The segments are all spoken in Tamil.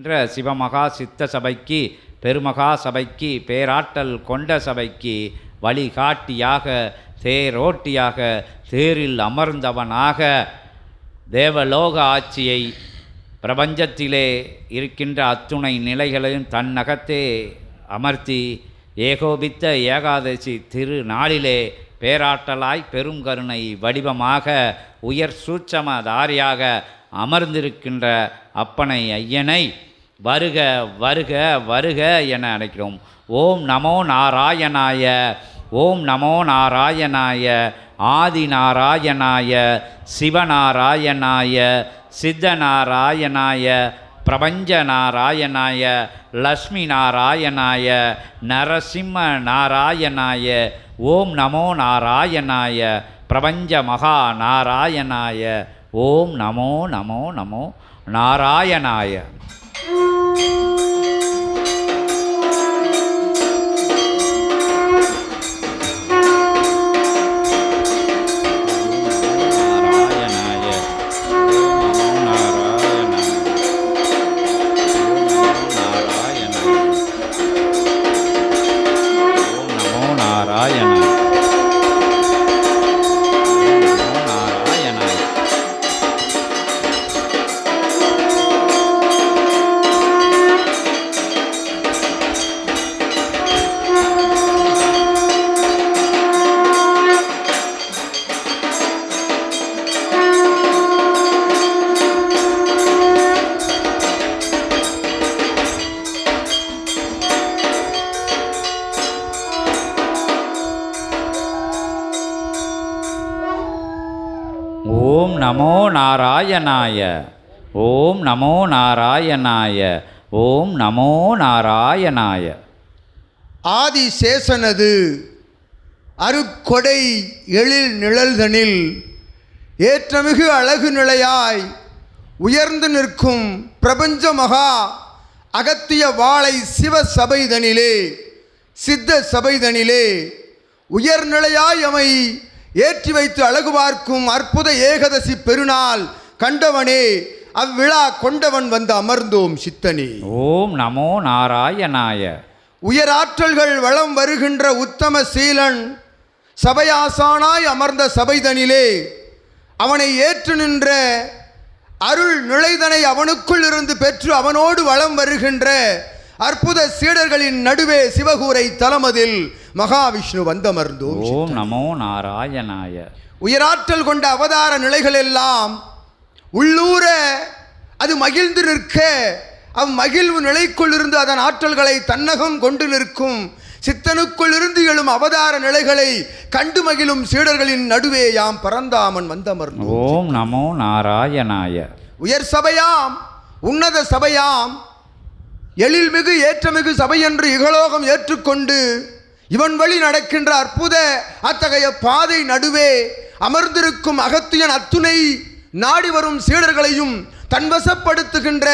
என்ற சிவமகா சித்த சபைக்கு பெருமகா சபைக்கு பேராற்றல் கொண்ட சபைக்கு வழிகாட்டியாக தேரோட்டியாக தேரில் அமர்ந்தவனாக தேவலோக ஆட்சியை பிரபஞ்சத்திலே இருக்கின்ற அத்துணை நிலைகளையும் தன்னகத்தே அமர்த்தி ஏகோபித்த ஏகாதசி திருநாளிலே பேராற்றலாய் பெருங்கருணை வடிவமாக உயர் சூட்சமதாரியாக அமர்ந்திருக்கின்ற அப்பனை ஐயனை வருக வருக வருக என அழைக்கிறோம். ஓம் நமோ நாராயணாய ஓம் நமோ நாராயணாய ஆதி நாராயணாய சிவநாராயணாய சித்தநாராயணாய பிரபஞ்ச நாராயணாய லக்ஷ்மி நாராயணாய நரசிம்ம நாராயணாய ஓம் நமோ நாராயணாய பிரபஞ்ச மகா நாராயணாய ஓம் நமோ நமோ நமோ நாராயணாய. நமோ நமோ நாராயணாய. ஓம் நமோ நாராயணாய. ஓம் நமோ நாராயணாய. ஆதிசேஷனது அருக்கொடை எழில் நிழல்தனில் ஏற்றமிகு அழகு நிலையாய் உயர்ந்து நிற்கும் பிரபஞ்ச மகா அகத்திய வாழை சிவ சபைதனிலே சித்த சபைதனிலே உயர்நிலையாய் அமை ஏற்றி வைத்து அழகு பார்க்கும் அற்புத ஏகதசி பெருநாள் கண்டவனே அவ்விழா கொண்டவன் வந்து அமர்ந்தோம் சித்தனே. ஓம் நமோ நாராயணாய. உயராற்றல்கள் வளம் வருகின்ற உத்தம சீலன் சபையாசானாய் அமர்ந்த சபைதனிலே அவனை ஏற்று நின்ற அருள் நிலைதனை அவனுக்குள் இருந்து பெற்று அவனோடு வளம் வருகின்ற அற்புத சீடர்களின் நடுவே சிவகூரை தலமதில் மகாவிஷ்ணு வந்தமர்ந்தோம் ஓம் நமோ நாராயணாய. உயராற்றல் கொண்ட அவதார நிலைகள் எல்லாம் உள்ளூர அது மகிழ்ந்து நிற்க அவ் மகிழ்வு நிலைக்குள் இருந்து அதன் ஆற்றல்களை தன்னகம் கொண்டு நிற்கும் சித்தனுக்குள் இருந்து எழும் அவதார நிலைகளை கண்டு மகிழும் சீடர்களின் நடுவே யாம் பரந்தாமன் வந்தமர்ந்தோம் ஓம் நமோ நாராயணாய. உயர் சபையாம் உன்னத சபையாம் எழில்மிகு ஏற்றமிகு சபை என்று இகலோகம் ஏற்றுக்கொண்டு இவன் வழி நடக்கின்ற அற்புத அத்தகைய பாதை நடுவே அமர்ந்திருக்கும் அகத்தியன் அத்துணை நாடி வரும் சீடர்களையும் தன்வசப்படுத்துகின்ற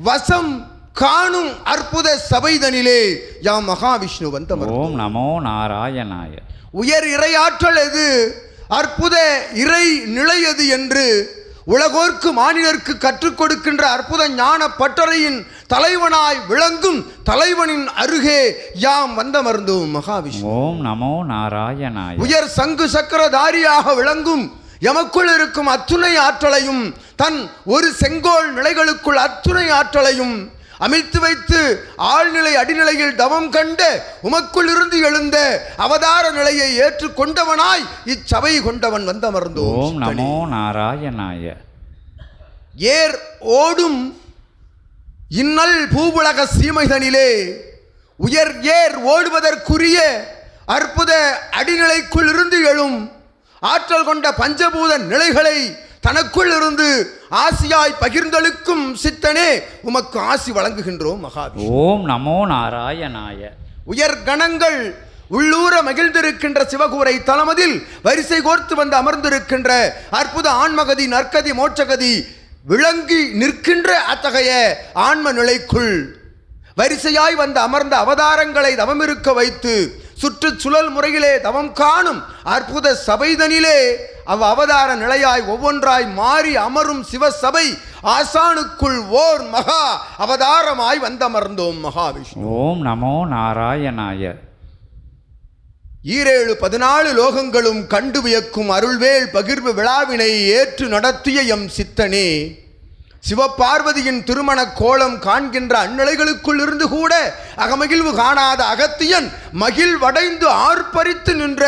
வசம் காணும் அற்புத சபைதனிலே யாம் மகாவிஷ்ணு வந்தவர் ஓம் நமோ நாராயணாய. உயர் இறையாற்றல் எது? அற்புத இறை நிலை எது என்று உலகோர்க்கு மாநிலர்க்கு கற்றுக் கொடுக்கின்ற அற்புத ஞான பட்டறையின் தலைவனாய் விளங்கும் தலைவனின் அருகே யாம் வந்தமர்ந்தோம் மகாவிஷ்ணு. ஓம் நமோ நாராயணாய. உயர் சங்கு சக்கரதாரியாக விளங்கும் எமக்குள் இருக்கும் அத்துணை ஆற்றலையும் தன் ஒரு செங்கோல் நிலைகளுக்குள் அத்துணை ஆற்றலையும் அமிழ்த்து வைத்து ஆழ்நிலை அடிநிலையில் தவம் கண்ட உமக்குள் இருந்து எழுந்த அவதார நிலையை ஏற்றுக்கொண்டவனாய் இச்சபை கொண்டவன் வந்தமர்ந்தோம் ஓம் நமோ நாராயணாய. ஏர் ஓடும் இன்னல் பூவுலக சீமைதனிலே உயர் ஏர் ஓடுவதற்குரிய அற்புத அடிநிலைக்குள் இருந்து எழும் ஆற்றல் கொண்ட பஞ்சபூத நிலைகளை தனக்குள் இருந்து ஆசியாய் பகிர்ந்தளிக்கும் சித்தனே உமக்கு ஆசி வழங்குகின்றோம் மகாவி ஓம் நமோ நாராயணாய. உயர் கணங்கள் உள்ளூர மகிழ்ந்திருக்கின்ற சிவகூரை தலமதில் வரிசை கோர்த்து வந்து அமர்ந்திருக்கின்ற அற்புத ஆன்மகதி நற்கதி மோட்சகதி விளங்கி நிற்கின்ற அத்தகைய ஆன்ம நிலைக்குள் வரிசையாய் வந்து அமர்ந்த அவதாரங்களை தவமிருக்க வைத்து சுற்றுச்சுழல் முறையிலே தவம் காணும் அற்புத சபைதனிலே அவ் அவதார நிலையாய் ஒவ்வொன்றாய் மாறி அமரும் சிவசபை ஆசானுக்குள் ஓர் மகா அவதாரமாய் வந்தமர்ந்தோம் மகாவிஷ்ணு. ஓம் நமோ நாராயணாய. ஈரேழு பதினாலு லோகங்களும் கண்டு வியக்கும் அருள்வேல் பகிர்வு விழாவினை ஏற்று நடத்திய எம் சித்தனே. சிவபார்வதியின் திருமண கோலம் காண்கின்ற அந்நிலைகளுக்குள் இருந்து கூட அகமகிழ்வு காணாத அகத்தியன் மகிழ்வடைந்து ஆர்ப்பரித்து நின்ற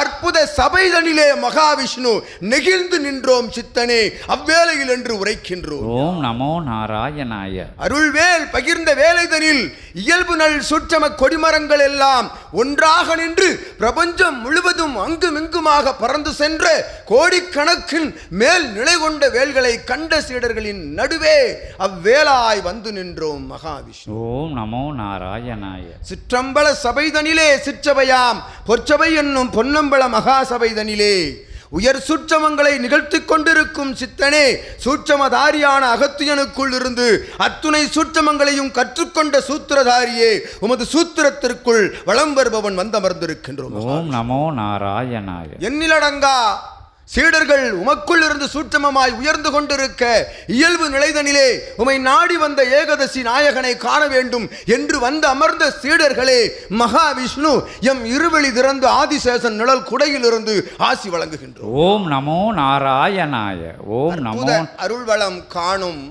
அற்புத சபைதனிலே மகாவிஷ்ணு நெகிழ்ந்து நின்றோம் சித்தனே அவ்வேளையில் என்று உரைக்கின்றோம். ஓம் நமோ நாராயணாய. அருள்வேல் பகிர்ந்த வேலைதனில் இயல்பு நல் சுற்றம கொடிமரங்கள் எல்லாம் ஒன்றாக நின்று பிரபஞ்சம் முழுவதும் அங்குமிங்குமாக பறந்து சென்ற கோடிக்கணக்கின் மேல் நிலை கொண்ட வேல்களை கண்ட சீடர்களின் நடுவே அவ்வேலாய் வந்து நின்றோம் மகாவிஷ்ணு. ஓம் நமோ நாராயணாய சிற்றம்பல சபைதனிலே சிற்றபையாம் பொற்சபை என்னும் பொன்னம்பல மகாசபைதனிலே. உயர் சூட்சமங்களை நிகழ்த்திக் கொண்டிருக்கும் சித்தனே சூட்சமதாரியான அகத்தியனுக்குள் இருந்து அத்துணை சூட்சமங்களையும் கற்றுக்கொண்ட சூத்திரதாரியே உமது சூத்திரத்திற்குள் வலம் வருபவன் வந்தமர்ந்திருக்கின்றோம். ஓம் நமோ நாராயணாய. எண்ணிலடங்கா. சீடர்கள் உமக்குள் இருந்து சூட்சமமாய் உயர்ந்து கொண்டிருக்க இயல்பு நிலைதனிலே உமை நாடி வந்த ஏகதசி நாயகனை காண வேண்டும் என்று வந்து அமர்ந்த சீடர்களே மகாவிஷ்ணு எம் இருவழி திறந்து ஆதிசேஷன் நிழல் குடையிலிருந்து ஆசி வழங்குகின்றோம். ஓம் நமோ நாராயணாய ஓம் நமோ அருள்வளம் காணும்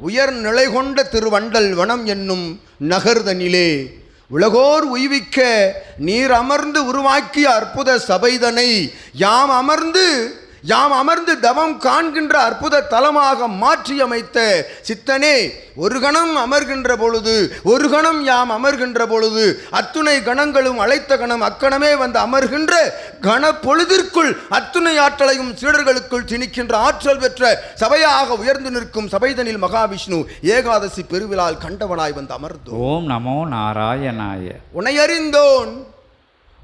உயர் நிலை கொண்ட திருவண்டல் வனம் என்னும் நகர்தனிலே உலகோர் உய்விக்க நீர் அமர்ந்து உருவாக்கிய அற்புத சபைதனை யாம் அமர்ந்து யாம் அமர்ந்து தவம் காண்கின்ற அற்புத தலமாக மாற்றியமைத்த சித்தனே ஒரு கணம் அமர்கின்ற பொழுது ஒரு கணம் யாம் அமர்கின்ற பொழுது அத்துணை கணங்களும் அழைத்த கணம் அக்கணமே வந்து அமர்கின்ற கண பொழுதிற்குள் அத்துணை ஆற்றலையும் சீடர்களுக்குள் திணிக்கின்ற ஆற்றல் பெற்ற சபையாக உயர்ந்து நிற்கும் சபைதனில் மகாவிஷ்ணு ஏகாதசி பெருவிழால் கண்டவனாய் வந்து அமர்ந்தோம். ஓம் நமோ நாராயணாய. உனையறிந்தோன்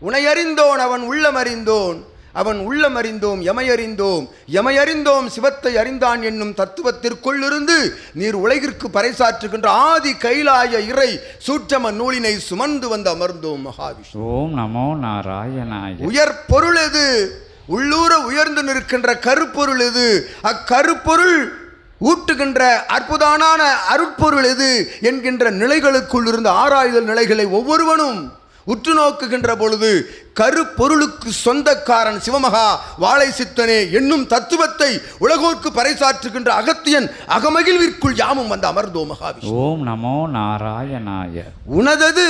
உனையறிந்தோன் அவன் உள்ளமறிந்தோன். அவன் உள்ளமறிந்தோம் எமையறிந்தோம் எமையறிந்தோம் சிவத்தை அறிந்தான் என்னும் தத்துவத்திற்குள் இருந்து நீர் உலகிற்கு பறைசாற்றுகின்ற ஆதி கைலாய இறை சூட்சம நூலினை சுமந்து வந்து அமர்ந்தோம் மகாவிஷ்ணு. ஓம் நமோ நாராயணாய. உயர் பொருள் எது? உள்ளூர உயர்ந்து நிற்கின்ற கருப்பொருள் எது? அக்கருப்பொருள் ஊட்டுகின்ற அற்புதான அருட்பொருள் எது? என்கின்ற நிலைகளுக்குள் இருந்து ஆராய்தல் நிலைகளை ஒவ்வொருவனும் உற்று நோக்குகின்ற பொழுது கருப்பொருளுக்கு சொந்தக்காரன் சிவமகா வாழை சித்தனே என்னும் தத்துவத்தை உலகோர்க்கு பறைசாற்றுகின்ற அகத்தியன் அகமகிழ்விற்குள் யாமும் வந்து அமர்ந்தோம் மகாவிஷ்ணு. ஓம் நமோ நாராயணாய. உனதது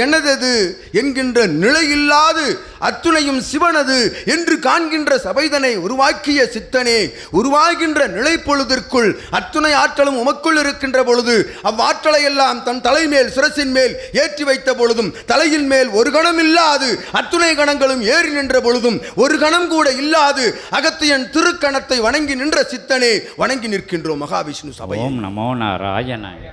எனதது என்கின்ற நிலையில்லாது அத்துணையும் சிவனது என்று காண்கின்ற சபைதனை உருவாக்கிய சித்தனே உருவாகின்ற நிலை பொழுதிற்குள் அத்துணை ஆற்றலும் உமக்குள் இருக்கின்ற பொழுது அவ்வாற்றலை எல்லாம் தன் தலைமேல் சிரசின் மேல் ஏற்றி வைத்த பொழுதும் தலையின் மேல் ஒரு கணம் இல்லாது அத்துணை கணங்களும் ஏறி நின்ற பொழுதும் ஒரு கணம் கூட இல்லாது அகத்தியன் திருக்கணத்தை வணங்கி நின்ற சித்தனே வணங்கி நிற்கின்றோம் மகாவிஷ்ணு சபை ஓம் நமோ நாராயணாய.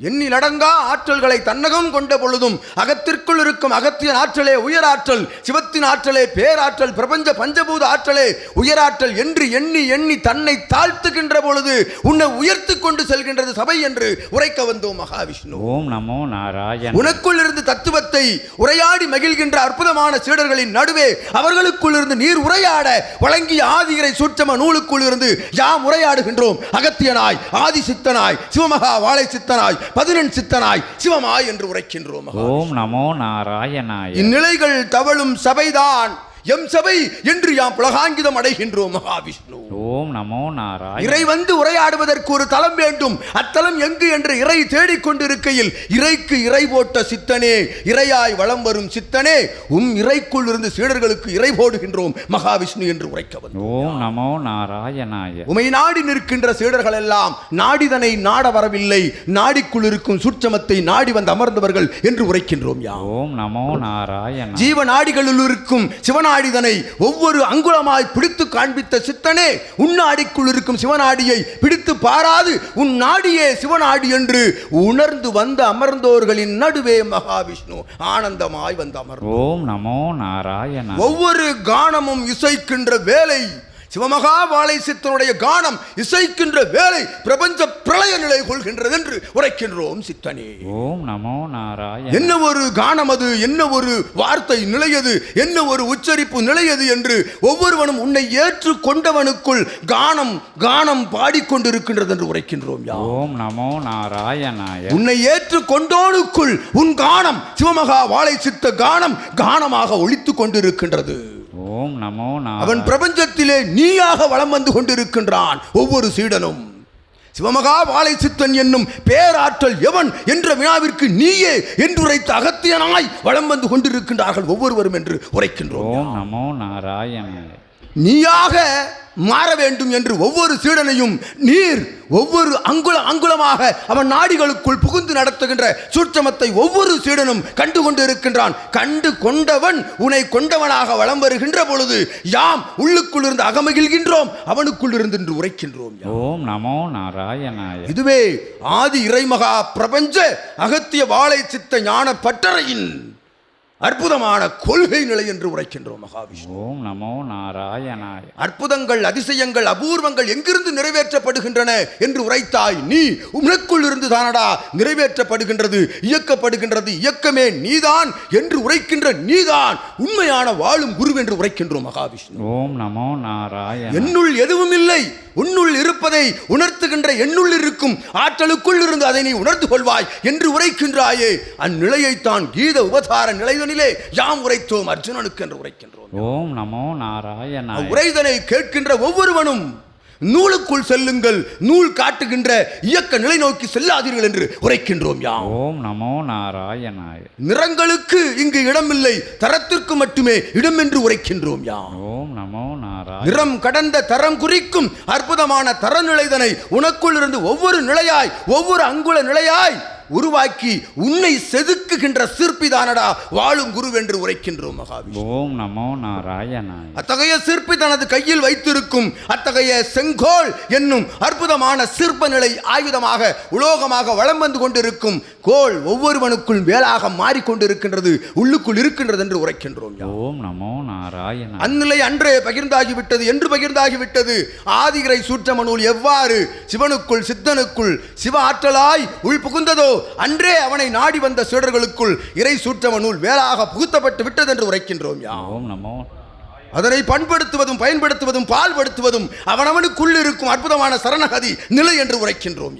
எண்ணிலடங்கா ஆற்றல்களை தன்னகம் கொண்ட பொழுதும் அகத்திற்குள் இருக்கும் அகத்தியன் ஆற்றலே உயராற்றல் சிவத்தின் ஆற்றலே பேராற்றல் பிரபஞ்ச பஞ்சபூத ஆற்றலே உயராற்றல் என்று எண்ணி எண்ணி தன்னை தாழ்த்துகின்ற பொழுது உன்னை உயர்த்து கொண்டு செல்கின்றது சபை என்று உரைக்க வந்தோம் மகாவிஷ்ணு. ஓம் நமோ நாராயண உனக்குள் இருந்து தத்துவத்தை உரையாடி மகிழ்கின்ற அற்புதமான சீடர்களின் நடுவே அவர்களுக்குள் இருந்து நீர் உரையாட வழங்கிய ஆதிகரை சூட்சம நூலுக்குள் இருந்து யாம் உரையாடுகின்றோம். அகத்தியனாய் ஆதி சித்தனாய் சிவமகா வாழை சித்தனாய் பதினெண் சித்தனாய் சிவமாய் என்று உரைக்கின்றோம். ஓம் நமோ நாராயணாய. இந்நிலைகள் தவழும் சபைதான். எம் சபை என்று யாம் புலகாங்கிதம் அடைகின்றோம் மகாவிஷ்ணு. ஓம் நமோ நாராயண இறை வந்து உரையாடுவதற்கு ஒரு தலம் வேண்டும். அத்தலம் எங்கு என்று இறை தேடிக்கொண்டிருக்கையில் இறைக்கு இறை போட்ட சித்தனே இறையாய் வலம் வரும் சித்தனே உம் இறைக்குள் இருந்து சீடர்களுக்கு இறை போடுகின்றோம் மகாவிஷ்ணு என்று உரைக்க ஓம் நமோ நாராயணாய உமை நாடி நிற்கின்ற சீடர்கள் எல்லாம் நாடிதனை நாட வரவில்லை. நாடிக்குள் இருக்கும் சுட்சமத்தை நாடி வந்து அமர்ந்தவர்கள் என்று உரைக்கின்றோம் யாம். ஓம் நமோ நாராயண ஜீவ நாடிகளில் இருக்கும் சிவநாடிதனை ஒவ்வொரு அங்குலமாய் பிடித்து காண்பித்த சித்தனே உன் நாடிக்குள் இருக்கும் சிவநாடியை பிடித்து பாராது உன் நாடியே சிவநாடி என்று உணர்ந்து வந்து அமர்ந்தோர்களின் நடுவே மகாவிஷ்ணு ஆனந்தமாய் வந்து அமர்ந்தார். ஓம் நமோ நாராயண. ஒவ்வொரு கானமும் இசைக்கின்ற வேலை சிவமகா வாழை சித்தனுடைய கானம் இசைக்கின்ற வேலை பிரபஞ்ச பிரளய நிலை கொள்கின்றது என்று உரைக்கின்றோம் சித்தனே. ஓம் நமோ நாராயண. என்ன ஒரு கானம் அது? என்ன ஒரு வார்த்தை நிலையது என்ன ஒரு உச்சரிப்பு நிலையது என்று ஒவ்வொருவனும் உன்னை ஏற்று கொண்டவனுக்குள் கானம் கானம் பாடிக்கொண்டிருக்கின்றது என்று உரைக்கின்றோம் யா. ஓம் நமோ நாராயணாய. உன்னை ஏற்று கொண்டோனுக்குள் உன் கானம் சிவமகா வாழை சித்த கானம் கானமாக ஒழித்துக் கொண்டிருக்கின்றது. ஓம் நமோ அவன் நாராயண பிரபஞ்சத்திலே நீயாக வலம் வந்து கொண்டிருக்கின்றான் ஒவ்வொரு சீடனும். சிவமகா வாழை சித்தன் என்னும் பேராற்றல் எவன் என்ற வினாவிற்கு நீயே என்று உரைத்த அகத்தியனாய் வலம் வந்து கொண்டிருக்கின்றார்கள் ஒவ்வொருவரும் என்று உரைக்கின்றோம். நமோ நாராயணாய நீயாக மாற வேண்டும் என்று ஒவ்வொரு சீடனையும் நீர் ஒவ்வொரு அங்குல அங்குலமாக அவன் நாடிகளுக்குள் புகுந்து நடத்துகின்ற சூட்சமத்தை ஒவ்வொரு சீடனும் கண்டு கொண்டு இருக்கின்றான் கண்டு கொண்டவன் உன்னை கொண்டவனாக வலம் வருகின்ற பொழுது யாம் உள்ளுக்குள் இருந்து அகமகிழ்கின்றோம். அவனுக்குள் இருந்து என்று உரைக்கின்றோம். ஓம் நமோ நாராயணாய. இதுவே ஆதி இறைமகா பிரபஞ்ச அகத்திய வாழை சித்த ஞான பட்டறையின் அற்புதமான கொள்கை நிலை என்று உரைக்கின்றோம் மகாவிஷ்ணு. ஓம் நமோ நாராயணாய. அற்புதங்கள் அதிசயங்கள் அபூர்வங்கள் எங்கிருந்து நிறைவேற்றப்படுகின்றன என்று உரைத்தாய் நீ உனக்குள் இருந்து தானடா நிறைவேற்றப்படுகின்றது இயக்கப்படுகின்றது இயக்கமே நீதான் என்று உரைக்கின்ற நீதான் உண்மையான வாழும் குரு என்று உரைக்கின்றோம் மகாவிஷ்ணு. ஓம் நமோ நாராயண என்னுள் எதுவும் இல்லை உன்னுள் இருப்பதை உணர்த்துகின்ற என்னுள் இருக்கும் ஆற்றலுக்குள் இருந்து அதை நீ உணர்ந்து கொள்வாய் என்று உரைக்கின்றாயே அந்நிலையைத்தான் கீத உபதார நிலைதனிலே யாம் உரைத்தோம் அர்ஜுனனுக்கு என்று உரைக்கின்றோம். ஓம் நமோ நாராயணாய உரைதனை கேட்கின்ற ஒவ்வொருவனும் நூலுக்குள் செல்லுங்கள் நூல் காட்டுகின்ற இயக்க நிலை நோக்கி செல்லாதீர்கள் என்று உரைக்கின்றோம் யாம். ஓம் நமோ நாராயணாய நிறங்களுக்கு இங்கு இடமில்லை தரத்திற்கு மட்டுமே இடம் என்று உரைக்கின்றோம் யாம். ஓம் நமோ நாராயண நிறம் கடந்த தரம் குறிக்கும் அற்புதமான தரநிலைதனை உனக்குள் இருந்து ஒவ்வொரு நிலையாய் ஒவ்வொரு அங்குல நிலையாய் உருவாக்கி உன்னை செதுக்குகின்ற சிற்பிதானடா வாழும் குருவென்று உரைக்கின்றோம் ஓம் நமோ நாராயணாய. அத்தகைய சிற்பி தனது கையில் வைத்திருக்கும் அத்தகைய செங்கோல் என்னும் அற்புதமான சிற்ப நிலை ஆயுதமாக உலோகமாக வலம் வந்து கொண்டிருக்கும் கோல் ஒவ்வொருவனுக்குள் வேலாக மாறிக்கொண்டிருக்கின்றது உள்ளுக்குள் இருக்கின்றது என்று உரைக்கின்றோம். ஓம் நமோ நாராயண அந்நிலை அன்றே பகிர்ந்தாகிவிட்டது என்று பகிர்ந்தாகிவிட்டது. ஆதிகரை சூற்றம நூல் எவ்வாறு சிவனுக்குள் சித்தனுக்குள் சிவ ஆற்றலாய் உள் புகுந்ததோ அன்றே அவனை நாடி வந்த சீடர்களுக்குள் இறை சூற்றம நூல் வேலாக புகுத்தப்பட்டு விட்டது என்று உரைக்கின்றோம் யாம். ஓம் நமோ. அதனை பண்படுத்துவதும் பயன்படுத்துவதும் பால்படுத்துவதும் அவனவனுக்குள் இருக்கும் அற்புதமான சரணகதி நிலை என்று உரைக்கின்றோம்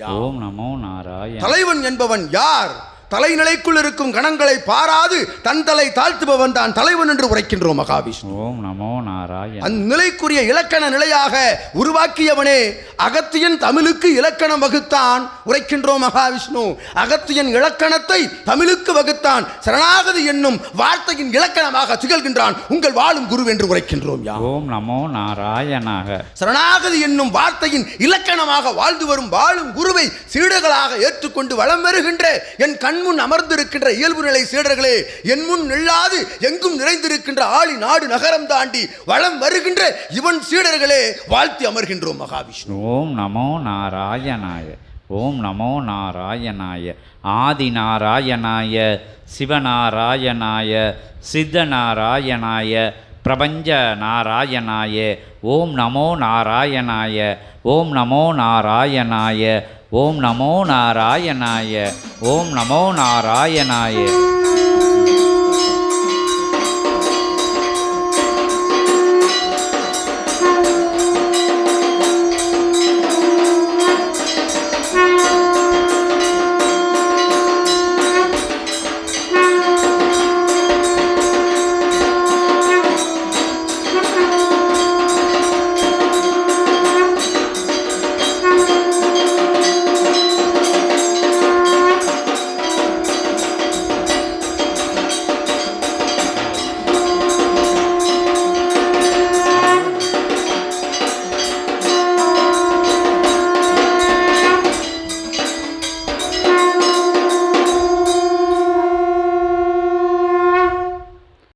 நாராயண. தலைவன் என்பவன் யார்? தலைநிலைக்குள் இருக்கும் கணங்களை பாராது தன் தலை தாழ்த்துபவன் தான் தலைவன் என்று உரைக்கின்றோம் மகாவிஷ்ணு. ஓம் நமோ நாராயண. அந்நிலைக்குரிய இலக்கண நிலையாக உருவாக்கியவனே அகத்தியன் தமிழுக்கு இலக்கணம் வகுத்தான் உரைக்கின்றோம் மகாவிஷ்ணு. அகத்தியன் இலக்கணத்தை தமிழுக்கு வகுத்தான் சரணாகதி என்னும் வார்த்தையின் இலக்கணமாக திகழ்கின்றான் உங்கள் வாழும் குரு என்று உரைக்கின்றோம் யா ஓம் நமோ நாராயணாக. சரணாகதி என்னும் வார்த்தையின் இலக்கணமாக வாழ்ந்து வரும் வாழும் குருவை சீடர்களாக ஏற்றுக்கொண்டு வலம் வருகின்ற என் கண்முன் அமர்ந்திருக்கின்ற இயல்பு நிலை சீடர்களே என் முன் நில்லாது எங்கும் நிறைந்திருக்கின்ற ஆளி நாடு நகரம் தாண்டி வலம் வருகின்ற இவன் சீடர்களே வாழ்த்தி அமர்கின்றோம் மகாவிஷ்ணு. ஓம் நமோ நாராயணாய ஓம் நமோ நாராயணாய ஆதி நாராயணாய சிவநாராயணாய சித்தநாராயணாய பிரபஞ்ச நாராயணாய ஓம் நமோ நாராயணாய ஓம் நமோ நாராயணாய ஓம் நமோ நாராயணாய ஓம் நமோ நாராயணாய.